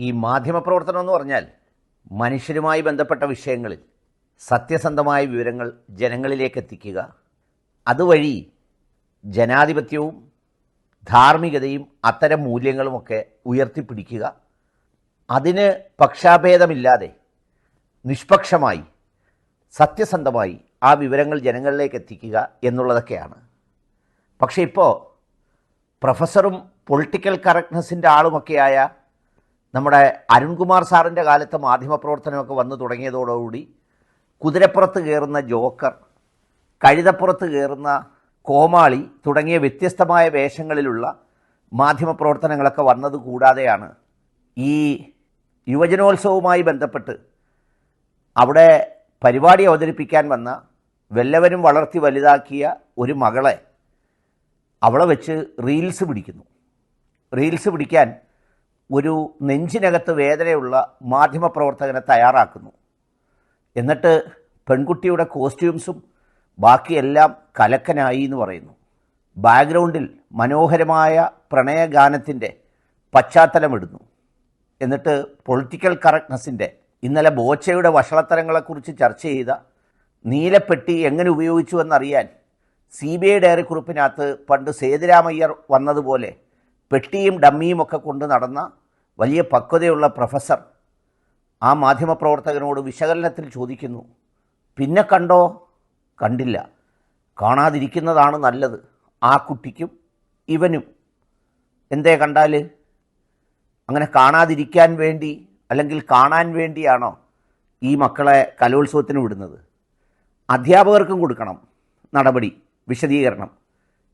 ഈ മാധ്യമപ്രവർത്തനം എന്ന് പറഞ്ഞാൽ മനുഷ്യരുമായി ബന്ധപ്പെട്ട വിഷയങ്ങളിൽ സത്യസന്ധമായ വിവരങ്ങൾ ജനങ്ങളിലേക്ക് എത്തിക്കുക. അതുവഴി ജനാധിപത്യവും ധാർമ്മികതയും അത്തരം മൂല്യങ്ങളുമൊക്കെ ഉയർത്തിപ്പിടിക്കുക. അതിന് പക്ഷാഭേദമില്ലാതെ നിഷ്പക്ഷമായി സത്യസന്ധമായി ആ വിവരങ്ങൾ ജനങ്ങളിലേക്ക് എത്തിക്കുക എന്നുള്ളതൊക്കെയാണ്. പക്ഷേ ഇപ്പോൾ പ്രൊഫസറും പൊളിറ്റിക്കൽ കറക്റ്റ്നെസ്സിന്റെ ആളുമൊക്കെയായ നമ്മുടെ അരുൺകുമാർ സാറിന്റെ കാലത്ത് മാധ്യമപ്രവർത്തനമൊക്കെ വന്നു തുടങ്ങിയതോടുകൂടി കുതിരപ്പുറത്ത് കയറുന്ന ജോക്കർ കഴുതപ്പുറത്ത് കയറുന്ന കോമാളി തുടങ്ങിയ വ്യത്യസ്തമായ വേഷങ്ങളിലുള്ള മാധ്യമപ്രവർത്തനങ്ങളൊക്കെ വന്നത് കൂടാതെയാണ് ഈ യുവജനോത്സവവുമായി ബന്ധപ്പെട്ട് അവിടെ പരിപാടി അവതരിപ്പിക്കാൻ വന്ന വല്ലവരും വളർത്തി വലുതാക്കിയ ഒരു മകളെ അവളെ വെച്ച് റീൽസ് പിടിക്കുന്നു. റീൽസ് പിടിക്കാൻ ഒരു നെഞ്ചിനകത്ത് വേദനയുള്ള മാധ്യമപ്രവർത്തകനെ തയ്യാറാക്കുന്നു. എന്നിട്ട് പെൺകുട്ടിയുടെ കോസ്റ്റ്യൂംസും ബാക്കിയെല്ലാം കലക്കനായി എന്ന് പറയുന്നു. ബാക്ക്ഗ്രൗണ്ടിൽ മനോഹരമായ പ്രണയഗാനത്തിന്റെ പശ്ചാത്തലമിടുന്നു. എന്നിട്ട് പൊളിറ്റിക്കൽ കറക്റ്റ്നെസ്സിന്റെ ഇന്നലെ ബോച്ചയുടെ വഷളത്തരങ്ങളെക്കുറിച്ച് ചർച്ച ചെയ്ത നീലപ്പെട്ടി എങ്ങനെ ഉപയോഗിച്ചു എന്നറിയാൻ സി ബി ഐ ഡയറി കുറിപ്പിനകത്ത് പണ്ട് സേതുരാമയ്യർ വന്നതുപോലെ പെട്ടിയും ഡമ്മിയും ഒക്കെ കൊണ്ട് നടന്ന വലിയ പക്വതയുള്ള പ്രൊഫസർ ആ മാധ്യമപ്രവർത്തകനോട് വിശകലനത്തിൽ ചോദിക്കുന്നു. പിന്നെ കണ്ടോ? കണ്ടില്ല. കാണാതിരിക്കുന്നതാണ് നല്ലത്. ആ കുട്ടിക്കും ഇവനും. എന്തേ കണ്ടാൽ അങ്ങനെ കാണാതിരിക്കാൻ വേണ്ടി അല്ലെങ്കിൽ കാണാൻ വേണ്ടിയാണോ ഈ മക്കളെ കലോത്സവത്തിന് വിടുന്നത്? അധ്യാപകർക്കും കൊടുക്കണം നടപടി വിശദീകരണം.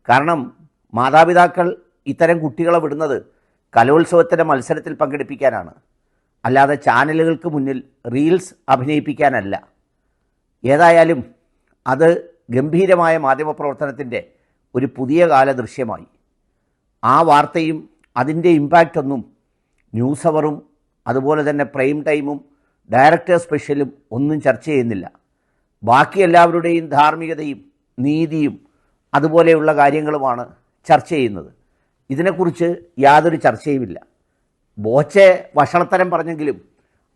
കാരണം മാതാപിതാക്കൾ ഇത്തരം കുട്ടികളെ വിടുന്നത് കലോത്സവത്തിന്റെ മത്സരത്തിൽ പങ്കെടുപ്പിക്കാനാണ്. അല്ലാതെ ചാനലുകൾക്ക് മുന്നിൽ റീൽസ് അഭിനയിപ്പിക്കാനല്ല. ഏതായാലും അത് ഗംഭീരമായ മാധ്യമപ്രവർത്തനത്തിന്റെ ഒരു പുതിയ കാല ദൃശ്യമായി ആ വാർത്തയും അതിന്റെ ഇമ്പാക്റ്റൊന്നും ന്യൂസ് അവറും അതുപോലെ തന്നെ പ്രൈം ടൈമും ഡയറക്ടർ സ്പെഷ്യലും ഒന്നും ചർച്ച ചെയ്യുന്നില്ല. ബാക്കി എല്ലാവരുടെയും ധാർമ്മികതയും നീതിയും അതുപോലെയുള്ള കാര്യങ്ങളുമാണ് ചർച്ച ചെയ്യുന്നത്. ഇതിനെക്കുറിച്ച് യാതൊരു ചർച്ചയുമില്ല. ബോച്ചെ വഷളത്തരം പറഞ്ഞെങ്കിലും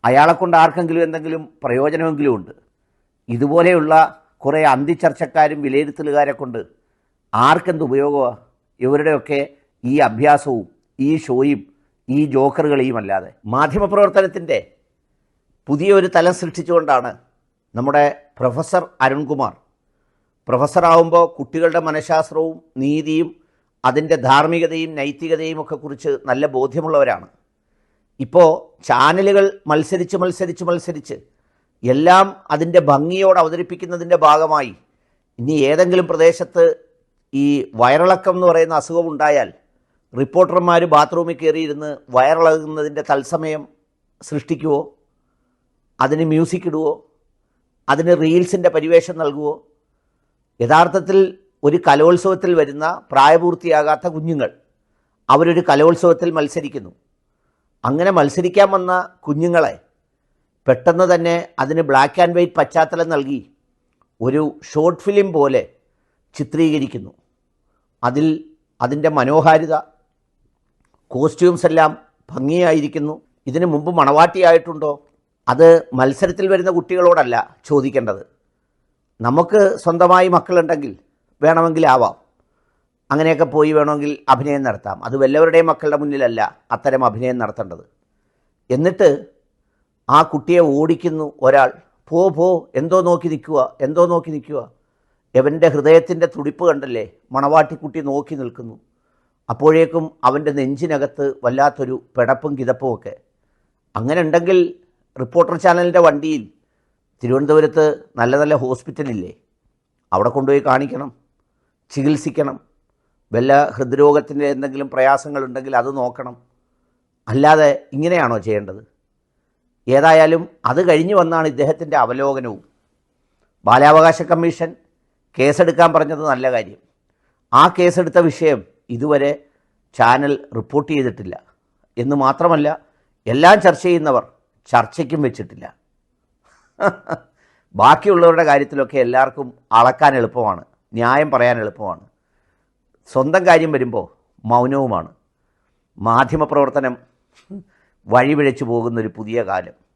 അയാളെ കൊണ്ട് ആർക്കെങ്കിലും എന്തെങ്കിലും പ്രയോജനമെങ്കിലും ഉണ്ട്. ഇതുപോലെയുള്ള കുറേ അന്തിച്ചർച്ചക്കാരും വിലയിരുത്തലുകാരെ കൊണ്ട് ആർക്കെന്ത് ഉപയോഗമാണ് ഇവരുടെയൊക്കെ ഈ അഭ്യാസവും ഈ ഷോയും ഈ ജോക്കറുകളെയും അല്ലാതെ മാധ്യമപ്രവർത്തനത്തിന്റെ പുതിയൊരു തലം സൃഷ്ടിച്ചുകൊണ്ടാണ് നമ്മുടെ പ്രൊഫസർ അരുൺകുമാർ. പ്രൊഫസറാവുമ്പോൾ കുട്ടികളുടെ മനഃശാസ്ത്രവും നീതിയും അതിന്റെ ധാർമ്മികതയും നൈതികതയും ഒക്കെ കുറിച്ച് നല്ല ബോധ്യമുള്ളവരാണ്. ഇപ്പോൾ ചാനലുകൾ മത്സരിച്ച് മത്സരിച്ച് മത്സരിച്ച് എല്ലാം അതിന്റെ ഭംഗിയോട് അവതരിപ്പിക്കുന്നതിന്റെ ഭാഗമായി ഇനി ഏതെങ്കിലും പ്രദേശത്ത് ഈ വയറിളക്കം എന്ന് പറയുന്ന അസുഖം ഉണ്ടായാൽ റിപ്പോർട്ടർമാർ ബാത്റൂമിൽ കയറിയിരുന്ന് വയറിളകുന്നതിന്റെ തത്സമയം സൃഷ്ടിക്കുവോ? അതിന് മ്യൂസിക് ഇടുവോ? അതിന് റീൽസിന്റെ പരിവേഷം നൽകുവോ? യഥാർത്ഥത്തിൽ ഒരു കലോത്സവത്തിൽ വരുന്ന പ്രായപൂർത്തിയാകാത്ത കുഞ്ഞുങ്ങൾ. അവരൊരു കലോത്സവത്തിൽ മത്സരിക്കുന്നു. അങ്ങനെ മത്സരിക്കാൻ വന്ന കുഞ്ഞുങ്ങളെ പെട്ടെന്ന് തന്നെ അതിന് ബ്ലാക്ക് ആൻഡ് വൈറ്റ് പശ്ചാത്തലം നൽകി ഒരു ഷോർട്ട് ഫിലിം പോലെ ചിത്രീകരിക്കുന്നു. അതിൽ അതിന്റെ മനോഹാരിത കോസ്റ്റ്യൂംസ് എല്ലാം ഭംഗിയായിരിക്കുന്നു. ഇതിനു മുമ്പ് മണവാട്ടിയായിട്ടുണ്ടോ അത് മത്സരത്തിൽ വരുന്ന കുട്ടികളോടല്ല ചോദിക്കേണ്ടത്. നമുക്ക് സ്വന്തമായി മക്കളുണ്ടെങ്കിൽ വേണമെങ്കിൽ ആവാം അങ്ങനെയൊക്കെ പോയി വേണമെങ്കിൽ അഭിനയം നടത്താം. അത് വല്ലവരുടെയും മക്കളുടെ മുന്നിലല്ല അത്തരം അഭിനയം നടത്തേണ്ടത്. എന്നിട്ട് ആ കുട്ടിയെ ഓടിക്കുന്നു ഒരാൾ. പോ പോ എന്തോ നോക്കി നിൽക്കുക എന്തോ നോക്കി നിൽക്കുക. എവന്റെ ഹൃദയത്തിന്റെ തുടിപ്പ് കണ്ടല്ലേ? മണവാട്ടിക്കുട്ടി നോക്കി നിൽക്കുന്നു. അപ്പോഴേക്കും അവന്റെ നെഞ്ചിനകത്ത് വല്ലാത്തൊരു പിടപ്പും കിതപ്പും ഒക്കെ. അങ്ങനെ ഉണ്ടെങ്കിൽ റിപ്പോർട്ടർ ചാനലിന്റെ വണ്ടിയിൽ തിരുവനന്തപുരത്ത് നല്ല നല്ല ഹോസ്പിറ്റലില്ലേ? അവിടെ കൊണ്ടുപോയി കാണിക്കണം. ചികിത്സിക്കണം. വല്ല ഹൃദ്രോഗത്തിന്റെ എന്തെങ്കിലും പ്രയാസങ്ങളുണ്ടെങ്കിൽ അത് നോക്കണം. അല്ലാതെ ഇങ്ങനെയാണോ ചെയ്യേണ്ടത്? ഏതായാലും അത് കഴിഞ്ഞ് വന്നാണ് ഇദ്ദേഹത്തിന്റെ അവലോകനവും. ബാലാവകാശ കമ്മീഷൻ കേസെടുക്കാൻ പറഞ്ഞത് നല്ല കാര്യം. ആ കേസെടുത്ത വിഷയം ഇതുവരെ ചാനൽ റിപ്പോർട്ട് ചെയ്തിട്ടില്ല. എന്ന് മാത്രമല്ല എല്ലാം ചർച്ച ചെയ്യുന്നവർ ചർച്ചയ്ക്കും വെച്ചിട്ടില്ല. ബാക്കിയുള്ളവരുടെ കാര്യത്തിലൊക്കെ എല്ലാവർക്കും അളക്കാൻ എളുപ്പമാണ്. ന്യായം പറയാൻ എളുപ്പമാണ്. സ്വന്തം കാര്യം വരുമ്പോൾ മൗനവുമാണ്. മാധ്യമപ്രവർത്തനം വഴിപിഴച്ചു പോകുന്നൊരു പുതിയ കാലം.